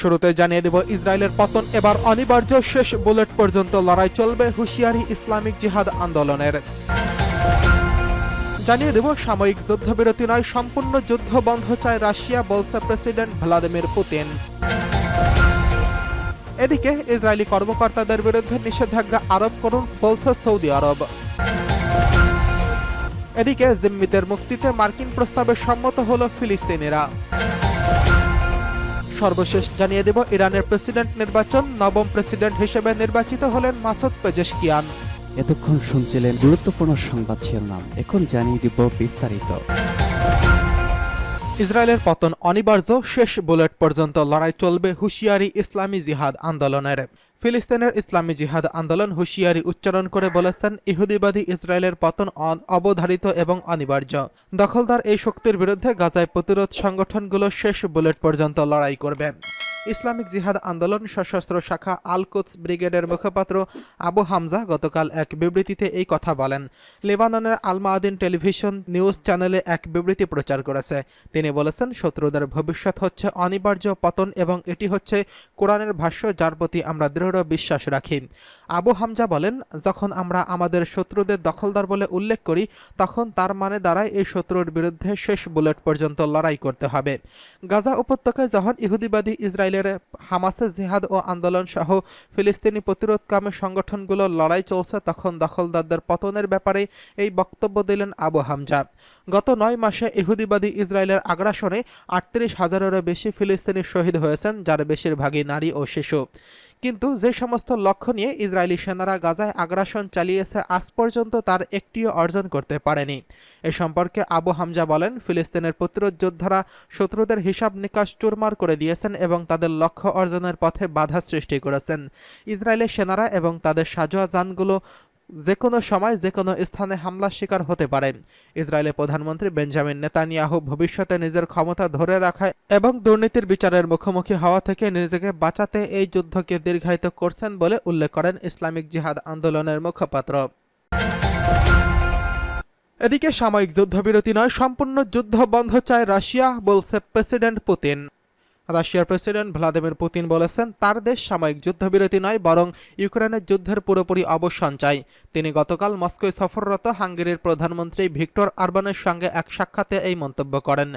শুরুতে জানিয়ে দেব, ইসরায়েলের পতন এবার অনিবার্য, শেষ বুলেট পর্যন্ত লড়াই চলবে হুঁশিয়ারি ইসলামিক জিহাদ আন্দোলনের। জানিয়ে দেব, সাময়িক যুদ্ধবিরতি নয়, সম্পূর্ণ যুদ্ধ বন্ধ চায় রাশিয়া, বলছে প্রেসিডেন্ট ভ্লাদিমির পুতিন। এদিকে ইসরায়েলি কর্মকর্তাদের বিরুদ্ধে নিষেধাজ্ঞা আরোপ করুন, বলছে সৌদি আরব। এদিকে জিম্মিদের মুক্তিতে মার্কিন প্রস্তাবে সম্মত হল ফিলিস্তিনিরা। সর্বশেষ জানিয়ে দেব ইরানের প্রেসিডেন্ট নির্বাচন নবম প্রেসিডেন্ট হিসেবে নির্বাচিত হলেন মাসুদ পেজেশকিয়ান। এতক্ষণ শুনছিলেন গুরুত্বপূর্ণ সংবাদ শিরোনাম। এখন জানিয়ে দিব বিস্তারিত। ইসরায়েলের পতন অনিবার্য শেষ বুলেট পর্যন্ত লড়াই চলবে হুঁশিয়ারি ইসলামী জিহাদ আন্দোলনের। ফিলিস্তিনের ইসলামী জিহাদ আন্দোলন হুঁশিয়ারি উচ্চারণ করে বলেছেন, ইহুদিবাদী ইসরায়েলের পতন অবধারিত এবং অনিবার্য। দখলদার এই শক্তির বিরুদ্ধে গাজায় প্রতিরোধ সংগঠনগুলো শেষ বুলেট পর্যন্ত লড়াই করবে। ইসলামিক জিহাদ আন্দোলন সশস্ত্র শাখা আল ব্রিগেডের মুখপাত্র আবু হামজা গতকাল এক বিবৃতিতে এই কথা বলেন। লেবাননের আল মাআদিন টেলিভিশন নিউজ চ্যানেলে এক বিবৃতি প্রচার করেছে। তিনি বলেছেন, শত্রুদের ভবিষ্যৎ হচ্ছে অনিবার্য পতন এবং এটি হচ্ছে কোরআনের ভাষ্য, যার প্রতি আমরা দৃঢ় বিশ্বাস রাখি। আবু হামজা বলেন, যখন আমরা আমাদের শত্রুদের দখলদার বলে উল্লেখ করি, তখন তার মানে দাঁড়ায় এই শত্রুর বিরুদ্ধে শেষ বুলেট পর্যন্ত লড়াই করতে হবে। গাজা উপত্যকায় যখন ইহুদিবাদী ইসরায়েলের হামাসে জিহাদ ও আন্দোলন সহ ফিলিস্তিনি প্রতিরোধকামী সংগঠনগুলো লড়াই চলছে, তখন দখলদারদের পতনের ব্যাপারে এই বক্তব্য দিলেন আবু হামজা। গত নয় মাসে ইহুদিবাদী ইসরায়েলের আগ্রাসনে আটত্রিশ হাজারেরও বেশি ফিলিস্তিনি শহীদ হয়েছেন, যার বেশিরভাগই নারী ও শিশু। কিন্তু যে সমস্ত লক্ষ্য নিয়ে ইসরায়েলি সেনারা গাজায় আগ্রাসন চালিয়েছে, আজ পর্যন্ত তার একটিও অর্জন করতে পারেনি। এ সম্পর্কে আবু হামজা বলেন, ফিলিস্তিনের প্রতিরোধ যোদ্ধারা শত্রুদের হিসাব নিকাশ চুরমার করে দিয়েছেন এবং তাদের লক্ষ্য অর্জনের পথে বাধা সৃষ্টি করেছেন। ইসরায়েলের সেনারা এবং তাদের সাজোয়া যানগুলো যে কোনো সময় যে কোনো স্থানে হামলার শিকার হতে পারেন ইসরায়েলের প্রধানমন্ত্রী বেঞ্জামিন নেতানিয়াহু ভবিষ্যতে নিজের ক্ষমতা ধরে রাখা এবং দুর্নীতির বিচারের মুখোমুখি হওয়া থেকে নিজেকে বাঁচাতে এই যুদ্ধকে দীর্ঘায়িত করছেন বলে উল্লেখ করেন ইসলামিক জিহাদ আন্দোলনের মুখপাত্র। এদিকে সাময়িক যুদ্ধবিরতি নয়, সম্পূর্ণ যুদ্ধ বন্ধ চায় রাশিয়া, বলছে প্রেসিডেন্ট পুতিন। রাশিয়ার প্রেসিডেন্ট ভ্লাদিমির পুতিন বলেছেন, তার দেশ সাময়িক যুদ্ধবিরতি নয়, বরং ইউক্রেনের যুদ্ধের পুরোপুরি অবসান চায় তিনি গতকাল মস্কোয় সফররত হাঙ্গেরির প্রধানমন্ত্রী ভিক্টর আরবানের সঙ্গে এক সাক্ষাতে এই মন্তব্য করেন।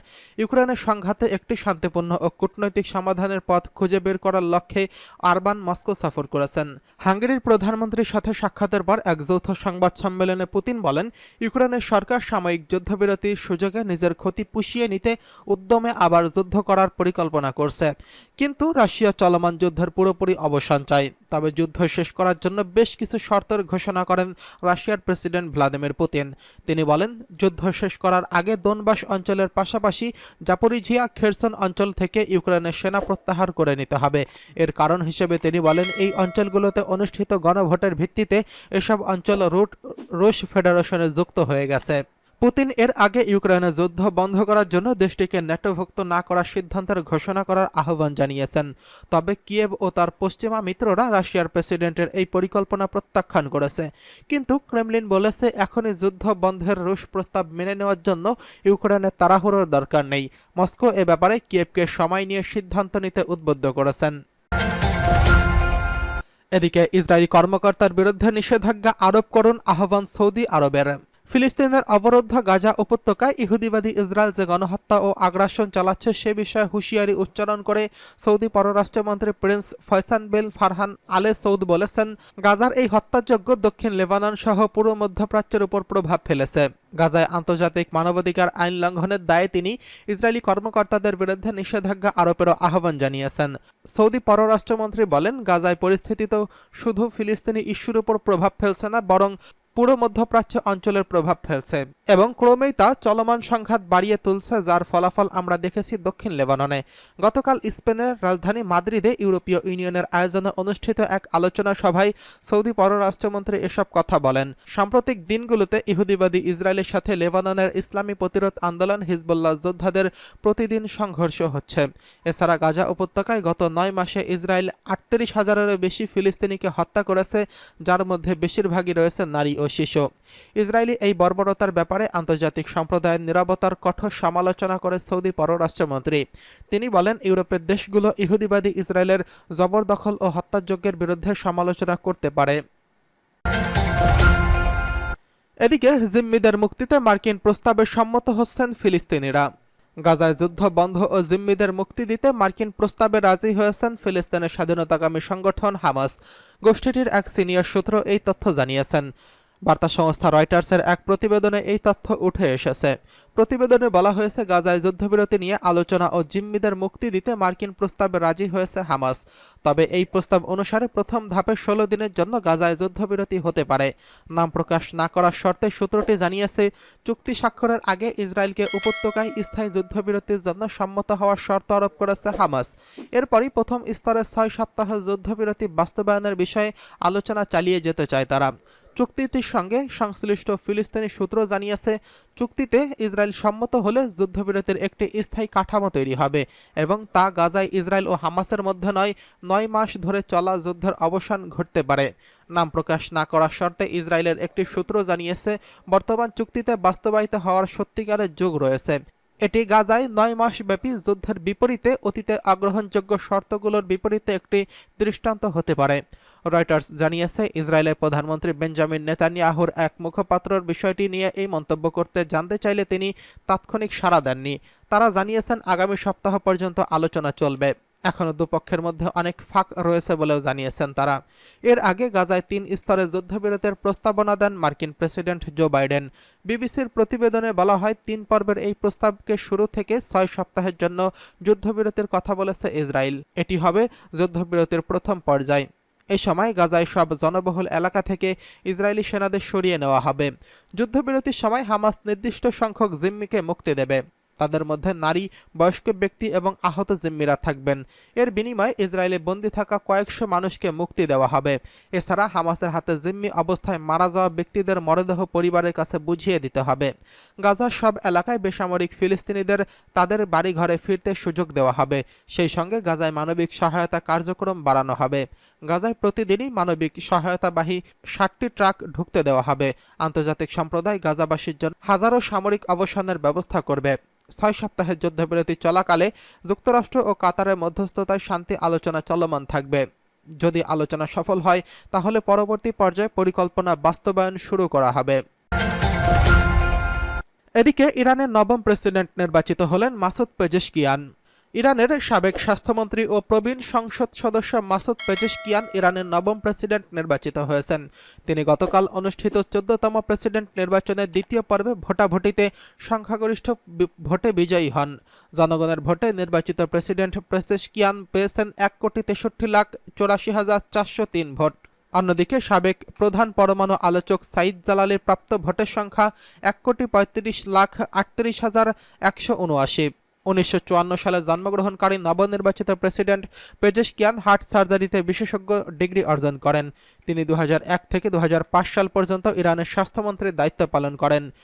ইউক্রেনের সংঘাতে একটি শান্তিপূর্ণ ও কূটনৈতিক সমাধানের পথ খুঁজে বের করার লক্ষ্যে আরবান মস্কো সফর করেছেন। হাঙ্গেরির প্রধানমন্ত্রীর সাথে সাক্ষাতের পর এক যৌথ সংবাদ সম্মেলনে পুতিন বলেন, ইউক্রেনের সরকার সাময়িক যুদ্ধবিরতির সুযোগে নিজের ক্ষতি পুষিয়ে নিতে উদ্যমে আবার যুদ্ধ করার পরিকল্পনা করছে। কিন্তু রাশিয়া চলমান যুদ্ধের পুরোপুরি অবসান চায়। তবে যুদ্ধ শেষ করার জন্য বেশ কিছু শর্তের ঘোষণা করেন রাশিয়ার প্রেসিডেন্ট ভ্লাদিমির পুতিন। তিনি বলেন, যুদ্ধ শেষ করার আগে দোনবাস অঞ্চলের পাশাপাশি জাপরিঝিয়া খেরসন অঞ্চল থেকে ইউক্রেনের সেনা প্রত্যাহার করে নিতে হবে। এর কারণ হিসেবে তিনি বলেন, এই অঞ্চলগুলোতে অনুষ্ঠিত গণভোটের ভিত্তিতে এসব অঞ্চল রুট, রুশ ফেডারেশনে যুক্ত হয়ে গেছে। পুতিন এর আগে ইউক্রেনের যুদ্ধ বন্ধ করার জন্য দেশটিকে ন্যাটোভুক্ত না করার সিদ্ধান্তের ঘোষণা করার আহ্বান জানিয়েছেন। তবে কিয়েভ ও তার পশ্চিমা মিত্ররা রাশিয়ার প্রেসিডেন্টের এই পরিকল্পনা প্রত্যাখ্যান করেছে। কিন্তু ক্রেমলিন বলেছে, এখনই যুদ্ধ বন্ধের রুশ প্রস্তাব মেনে নেওয়ার জন্য ইউক্রেনের তাড়াহুড়োর দরকার নেই। মস্কো এ ব্যাপারে কিয়েভকে সময় নিয়ে সিদ্ধান্ত নিতে উদ্বুদ্ধ করেছেন। এদিকে ইসরায়েলি কর্মকর্তার বিরুদ্ধে নিষেধাজ্ঞা আরোপ করুন আহ্বান সৌদি আরবের। ফিলিস্তিনের অবরুদ্ধ গাজা উপত্যকায় ইহুদিবাদী ইসরায়েল যে গণহত্যা ও আগ্রাসন চালাচ্ছে, সে বিষয়ে হুঁশিয়ারি উচ্চারণ করে সৌদি পররাষ্ট্রমন্ত্রী প্রিন্স ফয়সান বিল ফারহান আলে সৌদ বলেছেন, গাজার এই হত্যাযজ্ঞ দক্ষিণ লেবানন সহ পুরো মধ্যপ্রাচ্যের উপর প্রভাব ফেলেছে। গাজায় আন্তর্জাতিক মানবাধিকার আইন লঙ্ঘনের দায়ে তিনি ইসরায়েলি কর্মকর্তাদের বিরুদ্ধে নিষেধাজ্ঞা আরোপেরও আহ্বান জানিয়েছেন। সৌদি পররাষ্ট্রমন্ত্রী বলেন, গাজায় পরিস্থিতি তো শুধু ফিলিস্তিনি ইস্যুর উপর প্রভাব ফেলছে না, বরং পুরো মধ্যপ্রাচ্য অঞ্চলের প্রভাব ফেলছে। এবং ক্রমেই তা চলমান সংঘাত বাড়িয়ে তুলছে, যার ফলাফল আমরা দেখেছি দক্ষিণ লেবাননে। গতকাল স্পেনের রাজধানী মাদ্রিদে ইউরোপীয় ইউনিয়নের আয়োজনে অনুষ্ঠিত এক আলোচনা সভায় সৌদি পররাষ্ট্রমন্ত্রী এসব কথা বলেন। সাম্প্রতিক দিনগুলোতে ইহুদিবাদী ইসরায়েলের সাথে লেবাননের ইসলামী প্রতিরোধ আন্দোলন হিজবুল্লাহ যোদ্ধাদের প্রতিদিন সংঘর্ষ হচ্ছে। এছাড়া গাজা উপত্যকায় গত নয় মাসে ইসরায়েল আটত্রিশ হাজারেরও বেশি ফিলিস্তিনিকে হত্যা করেছে, যার মধ্যে বেশিরভাগই রয়েছে নারী ও শিশু। ইসরায়েলি এই বর্বরতার ব্যাপারে ব্যাপারে আন্তর্জাতিক সম্প্রদায়ের নিরাপত্তার কঠোর সমালোচনা করে সৌদি পররাষ্ট্রমন্ত্রী। তিনি বলেন, ইউরোপের দেশগুলো ইহুদিবাদী ইসরায়েলের জবরদখল ও হত্যাযজ্ঞের বিরুদ্ধে সমালোচনা করতে পারে। এদিকে জিম্মিদের মুক্তিতে মার্কিন প্রস্তাবে সম্মত হচ্ছেন ফিলিস্তিনিরা। গাজায় যুদ্ধ বন্ধ ও জিম্মিদের মুক্তি দিতে মার্কিন প্রস্তাবে রাজি হয়েছেন ফিলিস্তিনের স্বাধীনতাকামী সংগঠন হামাস। গোষ্ঠীটির এক সিনিয়র সূত্র এই তথ্য জানিয়েছেন। বার্তা সংস্থা রয়টার্সের এক প্রতিবেদনে এই তথ্য উঠে এসেছে। প্রতিবেদনে বলা হয়েছে, গাজায় যুদ্ধবিরতি নিয়ে আলোচনা ও জিম্মিদের মুক্তি দিতে মার্কিন প্রস্তাবে রাজি হয়েছে হামাস। তবে এই প্রস্তাব অনুসারে প্রথম ধাপে ষোলো দিনের জন্য গাজায় যুদ্ধবিরতি হতে পারে। নাম প্রকাশ না করার শর্তে সূত্রটি জানিয়েছে, চুক্তি স্বাক্ষরের আগে ইসরায়েলকে উপত্যকায় স্থায়ী যুদ্ধবিরতির জন্য সম্মত হওয়ার শর্ত আরোপ করেছে হামাস। এরপরই প্রথম স্তরে ছয় সপ্তাহ যুদ্ধবিরতি বাস্তবায়নের বিষয়ে আলোচনা চালিয়ে যেতে চায় তারা। চুক্তিটির সঙ্গে সংশ্লিষ্ট ফিলিস্তিনি সূত্র জানিয়েছে, চুক্তিতে ইসরায়েল সম্মত হলে যুদ্ধবিরতির একটি স্থায়ী কাঠামো তৈরি হবে এবং তা গাজায় ইসরায়েল ও হামাসের মধ্যে নয় নয় মাস ধরে চলা যুদ্ধের অবসান ঘটতে পারে। নাম প্রকাশ না করার শর্তে ইসরায়েলের একটি সূত্র জানিয়েছে, বর্তমান চুক্তিতে বাস্তবায়িত হওয়ার সত্যিকারের যোগ রয়েছে। এটি গাজায় নয় মাস ব্যাপী যুদ্ধের বিপরীতে অতীতে আগ্রহণযোগ্য শর্তগুলোর বিপরীতে একটি দৃষ্টান্ত হতে পারে। রয়টার্স জানিয়েছে, ইসরায়েলের প্রধানমন্ত্রী বেঞ্জামিন নেতানিয়াহুর এক মুখপাত্রর বিষয়টি নিয়ে এই মন্তব্য করতে জানতে চাইলে তিনি তাৎক্ষণিক সাড়া দেননি। তারা জানিয়েছেন, আগামী সপ্তাহ পর্যন্ত আলোচনা চলবে। এখনও দুপক্ষের মধ্যে অনেক ফাঁক রয়েছে বলেও জানিয়েছেন তারা। এর আগে গাজায় তিন স্তরে যুদ্ধবিরতির প্রস্তাবনা দেন মার্কিন প্রেসিডেন্ট জো বাইডেন। বিবিসির প্রতিবেদনে বলা হয়, তিন পর্বের এই প্রস্তাবকে শুরু থেকে ছয় সপ্তাহের জন্য যুদ্ধবিরতির কথা বলেছে ইসরায়েল। এটি হবে যুদ্ধবিরতির প্রথম পর্যায়। এই সময় গাজায় সব জনবহুল এলাকা থেকে ইসরায়েলি সেনাদের সরিয়ে নেওয়া হবে। যুদ্ধবিরতির সময় হামাস নির্দিষ্ট সংখ্যক জিম্মিকে মুক্তি দেবে। তাদের মধ্যে নারী, বয়স্ক ব্যক্তি এবং আহত জিম্মিরা থাকবেন। এর বিনিময়ে ইসরায়েলে বন্দী থাকা কয়েকশো মানুষকে মুক্তি দেওয়া হবে। এছাড়া হামাসের হাতে জিম্মি অবস্থায় মারা যাওয়া ব্যক্তিদের মরদেহ পরিবারের কাছে বুঝিয়ে দিতে হবে। গাজার সব এলাকায় বেসামরিক ফিলিস্তিনিদের তাদের বাড়িঘরে ফিরতে সুযোগ দেওয়া হবে। সেই সঙ্গে গাজায় মানবিক সহায়তা কার্যক্রম বাড়ানো হবে। গাজায় প্রতিদিনই মানবিক সহায়তাবাহী ষাটটি ট্রাক ঢুকতে দেওয়া হবে। আন্তর্জাতিক সম্প্রদায় গাজাবাসীর জন্য হাজারো সামরিক অবসানের ব্যবস্থা করবে। ছয় সপ্তাহের যুদ্ধবিরতি চলাকালে যুক্তরাষ্ট্র ও কাতারের মধ্যস্থতায় শান্তি আলোচনা চলমান থাকবে। যদি আলোচনা সফল হয়, তাহলে পরবর্তী পর্যায়ে পরিকল্পনা বাস্তবায়ন শুরু করা হবে। এদিকে ইরানের নবম প্রেসিডেন্ট নির্বাচিত হলেন মাসুদ পেজেশকিয়ান। ইরানের সাবেক স্বাস্থ্যমন্ত্রী ও প্রবীণ সংসদ সদস্য মাসুদ পেজেশকিয়ান ইরানের নবম প্রেসিডেন্ট নির্বাচিত হয়েছেন। তিনি গতকাল অনুষ্ঠিত চোদ্দতম প্রেসিডেন্ট নির্বাচনের দ্বিতীয় পর্বে ভোটাভুটিতে সংখ্যাগরিষ্ঠ ভোটে বিজয়ী হন। জনগণের ভোটে নির্বাচিত প্রেসিডেন্ট পেজেশকিয়ান পেয়েছেন এক কোটি তেষট্টি লাখ চৌরাশি হাজার চারশো তিন ভোট। অন্যদিকে সাবেক প্রধান পরমাণু আলোচক সাইদ জালালের প্রাপ্ত ভোটের সংখ্যা এক কোটি পঁয়ত্রিশ লাখ আটত্রিশ হাজার একশো উনআশি। উনিশশো চুয়ান্ন সালে জন্মগ্রহণকারী নবনির্বাচিত প্রেসিডেন্ট পেজেশকিয়ান হার্ট সার্জারিতে বিশেষজ্ঞ ডিগ্রি অর্জন করেন। তিনি দু হাজার এক থেকে দু হাজার পাঁচ সাল পর্যন্ত ইরানের স্বাস্থ্যমন্ত্রীর দায়িত্ব পালন করেন।